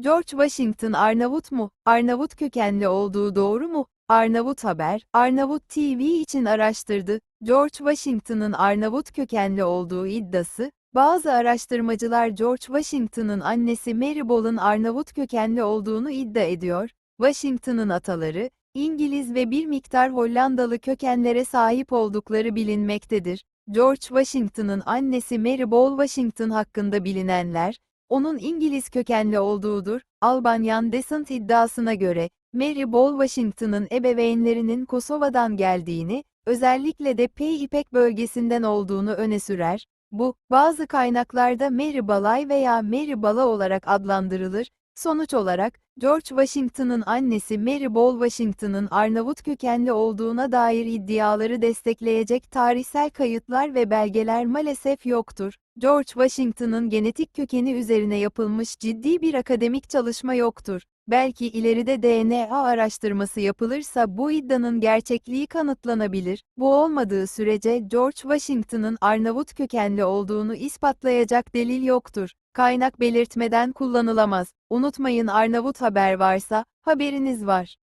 George Washington Arnavut mu? Arnavut kökenli olduğu doğru mu? Arnavut Haber, Arnavut TV için araştırdı. George Washington'ın Arnavut kökenli olduğu iddiası, bazı araştırmacılar George Washington'ın annesi Mary Ball'ın Arnavut kökenli olduğunu iddia ediyor. Washington'ın ataları, İngiliz ve bir miktar Hollandalı kökenlere sahip oldukları bilinmektedir. George Washington'ın annesi Mary Ball Washington hakkında bilinenler, onun İngiliz kökenli olduğudur. Albanyan Descent iddiasına göre, Mary Ball Washington'ın ebeveynlerinin Kosova'dan geldiğini, özellikle de Pey İpek bölgesinden olduğunu öne sürer. Bu, bazı kaynaklarda Mary Balay veya Mary Bala olarak adlandırılır. Sonuç olarak, George Washington'ın annesi Mary Ball Washington'ın Arnavut kökenli olduğuna dair iddiaları destekleyecek tarihsel kayıtlar ve belgeler maalesef yoktur. George Washington'ın genetik kökeni üzerine yapılmış ciddi bir akademik çalışma yoktur. Belki ileride DNA araştırması yapılırsa bu iddianın gerçekliği kanıtlanabilir. Bu olmadığı sürece George Washington'ın Arnavut kökenli olduğunu ispatlayacak delil yoktur. Kaynak belirtmeden kullanılamaz. Unutmayın Arnavut haber varsa, haberiniz var.